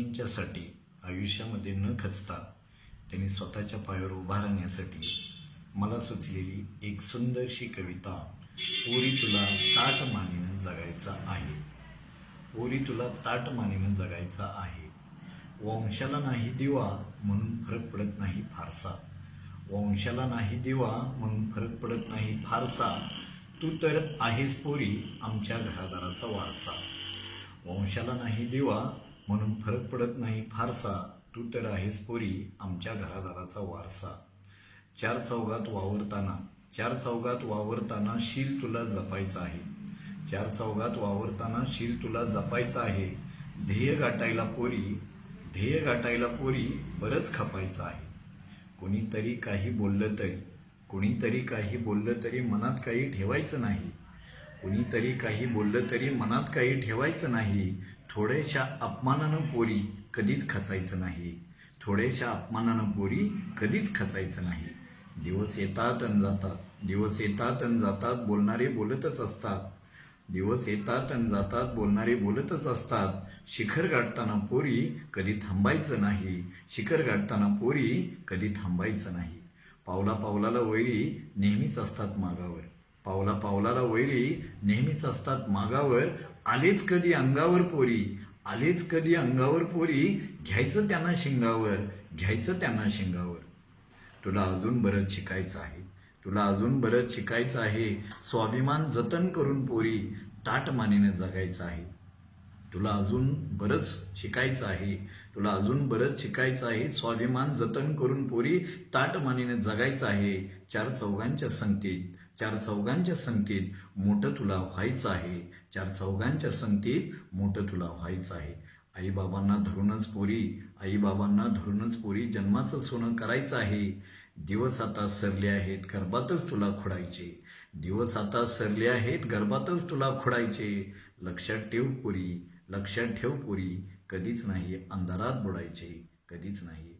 मुलींच्यासाठी आयुष्यामध्ये न खचता त्यांनी स्वतःच्या पायावर उभा राहण्यासाठी मला सुचलेली एक सुंदरशी कविता पोरी तुला ताट मानेनं जगायचं आहे. पोरी तुला ताट मानेनं जगायचं आहे. वंशाला नाही दिवा म्हणून फरक पडत नाही फारसा. वंशाला नाही दिवा म्हणून फरक पडत नाही फारसा. तू तर आहेस पोरी आमच्या घरादाराचा वारसा. वंशाला नाही दिवा म्हणून फरक पडत नाही फारसा. तू तर आहेस पोरी आमच्या घरादाराचा वारसा. चार चौघात वावरताना चार चौघात वावरताना शील तुला जपायचं आहे. चार चौघात वावरताना शील तुला जपायचं आहे. ध्येय गाठायला पोरी ध्येय गाठायला पोरी बरंच खपायचं आहे. कोणीतरी काही बोललं तरी कोणीतरी काही बोललं तरी मनात काही ठेवायचं नाही. कुणीतरी काही बोललं तरी मनात काही ठेवायचं नाही. थोड्याशा अपमानानं पोरी कधीच खचायचं नाही. थोड्याशा अपमानानं पोरी कधीच खचायचं नाही. दिवस येतात आणि जातात. दिवस येतात आणि जातात बोलणारे बोलतच असतात. दिवस येतात आणि जातात बोलणारे बोलतच असतात. शिखर गाठताना पोरी कधी थांबायचं नाही. शिखर गाठताना पोरी कधी थांबायचं नाही. पावला पावलाला वैरी नेहमीच असतात मागावर. पावला पावलाला वैरी नेहमीच असतात. मागावर आलेच कधी अंगावर पोरी आलेच कधी अंगावर पोरी घ्यायचं त्यांना शिंगावर घ्यायचं त्यांना शिंगावर. तुला अजून बरंच शिकायचं आहे. तुला अजून बरंच शिकायचं आहे. स्वाभिमान जतन करून पोरी ताटमानीने जगायचं आहे. तुला अजून बरंच शिकायचं आहे. तुला अजून बरंच शिकायचं आहे. स्वाभिमान जतन करून पोरी ताटमानीने जगायचं आहे. चार चौघांच्या संगतीत चार चौघांच्या संगतीत मोठं तुला व्हायचं आहे. चार चौघांच्या संगतीत मोठं तुला व्हायचं आहे. आईबाबांना धरूनच पोरी आईबाबांना धरूनच पोरी जन्माचं सोनं करायचं आहे. दिवस आता सरले आहेत गर्भातच तुला खोडायचे. दिवस आता सरले आहेत गर्भातच तुला खोडायचे. लक्षात ठेव पुरी लक्षात ठेव पुरी. कधीच नाही अंधारात बुडायचे कधीच नाही.